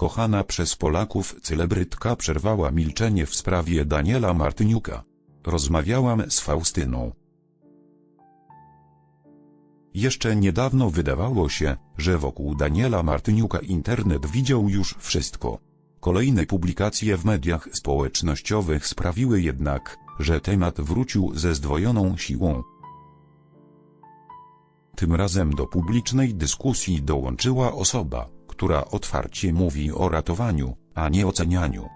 Kochana przez Polaków celebrytka przerwała milczenie w sprawie Daniela Martyniuka. Rozmawiałam z Faustyną. Jeszcze niedawno wydawało się, że wokół Daniela Martyniuka internet widział już wszystko. Kolejne publikacje w mediach społecznościowych sprawiły jednak, że temat wrócił ze zdwojoną siłą. Tym razem do publicznej dyskusji dołączyła osoba, która otwarcie mówi o ratowaniu, a nie ocenianiu.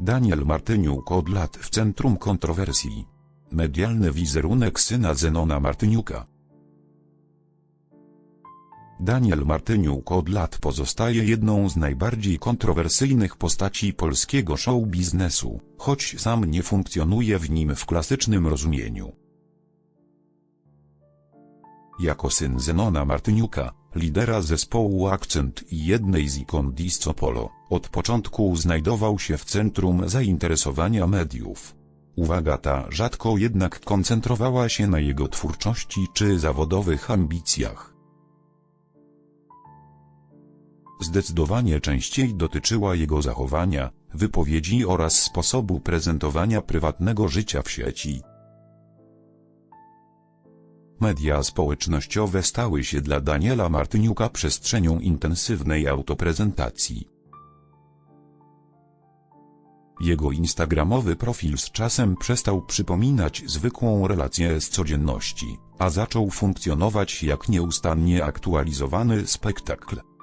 Daniel Martyniuk od lat w centrum kontrowersji. Medialny wizerunek syna Zenona Martyniuka. Daniel Martyniuk od lat pozostaje jedną z najbardziej kontrowersyjnych postaci polskiego show biznesu, choć sam nie funkcjonuje w nim w klasycznym rozumieniu. Jako syn Zenona Martyniuka, lidera zespołu Akcent i jednej z ikon Disco Polo, od początku znajdował się w centrum zainteresowania mediów. Uwaga ta rzadko jednak koncentrowała się na jego twórczości czy zawodowych ambicjach. Zdecydowanie częściej dotyczyła jego zachowania, wypowiedzi oraz sposobu prezentowania prywatnego życia w sieci. Media społecznościowe stały się dla Daniela Martyniuka przestrzenią intensywnej autoprezentacji. Jego instagramowy profil z czasem przestał przypominać zwykłą relację z codzienności, a zaczął funkcjonować jak nieustannie aktualizowany spektakl.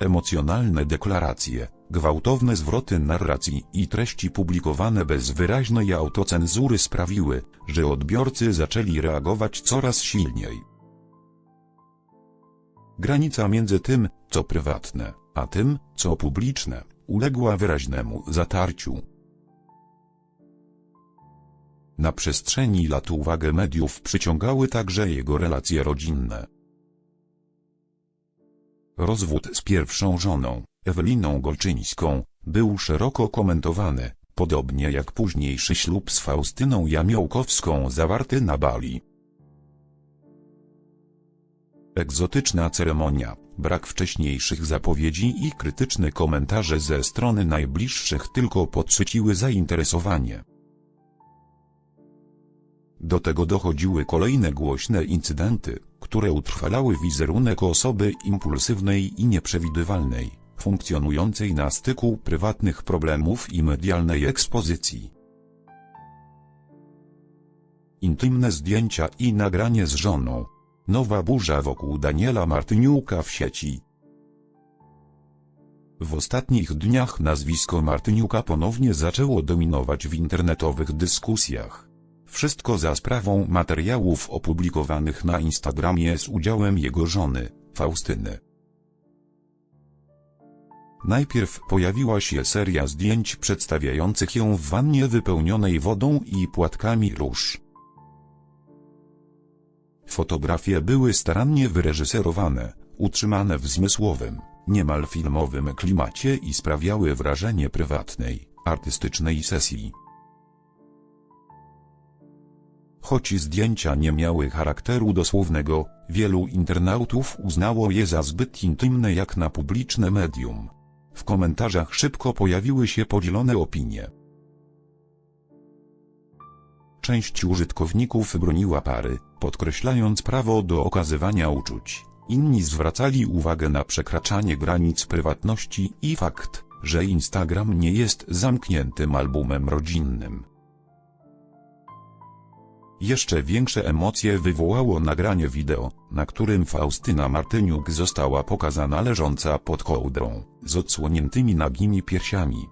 Emocjonalne deklaracje, gwałtowne zwroty narracji i treści publikowane bez wyraźnej autocenzury sprawiły, że odbiorcy zaczęli reagować coraz silniej. Granica między tym, co prywatne, a tym, co publiczne, uległa wyraźnemu zatarciu. Na przestrzeni lat uwagę mediów przyciągały także jego relacje rodzinne. Rozwód z pierwszą żoną, Eweliną Golczyńską, był szeroko komentowany, podobnie jak późniejszy ślub z Faustyną Jamiołkowską zawarty na Bali. Egzotyczna ceremonia, brak wcześniejszych zapowiedzi i krytyczne komentarze ze strony najbliższych tylko podsyciły zainteresowanie. Do tego dochodziły kolejne głośne incydenty, które utrwalały wizerunek osoby impulsywnej i nieprzewidywalnej, funkcjonującej na styku prywatnych problemów i medialnej ekspozycji. Intymne zdjęcia i nagranie z żoną. Nowa burza wokół Daniela Martyniuka w sieci. W ostatnich dniach nazwisko Martyniuka ponownie zaczęło dominować w internetowych dyskusjach. Wszystko za sprawą materiałów opublikowanych na Instagramie z udziałem jego żony, Faustyny. Najpierw pojawiła się seria zdjęć przedstawiających ją w wannie wypełnionej wodą i płatkami róż. Fotografie były starannie wyreżyserowane, utrzymane w zmysłowym, niemal filmowym klimacie i sprawiały wrażenie prywatnej, artystycznej sesji. Choć zdjęcia nie miały charakteru dosłownego, wielu internautów uznało je za zbyt intymne jak na publiczne medium. W komentarzach szybko pojawiły się podzielone opinie. Część użytkowników broniła pary, podkreślając prawo do okazywania uczuć. Inni zwracali uwagę na przekraczanie granic prywatności i fakt, że Instagram nie jest zamkniętym albumem rodzinnym. Jeszcze większe emocje wywołało nagranie wideo, na którym Faustyna Martyniuk została pokazana leżąca pod kołdrą, z odsłoniętymi nagimi piersiami.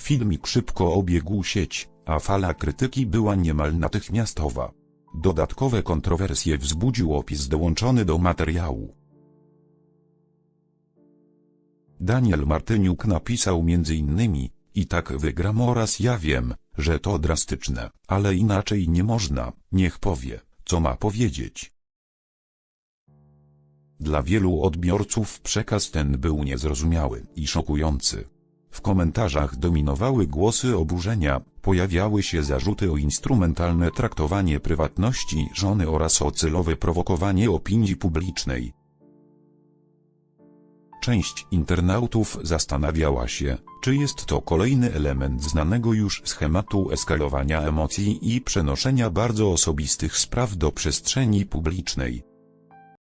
Filmik szybko obiegł sieć, a fala krytyki była niemal natychmiastowa. Dodatkowe kontrowersje wzbudził opis dołączony do materiału. Daniel Martyniuk napisał m.in. i tak wygram oraz ja wiem, że to drastyczne, ale inaczej nie można, niech powie, co ma powiedzieć. Dla wielu odbiorców przekaz ten był niezrozumiały i szokujący. W komentarzach dominowały głosy oburzenia, pojawiały się zarzuty o instrumentalne traktowanie prywatności żony oraz o celowe prowokowanie opinii publicznej. Część internautów zastanawiała się, czy jest to kolejny element znanego już schematu eskalowania emocji i przenoszenia bardzo osobistych spraw do przestrzeni publicznej.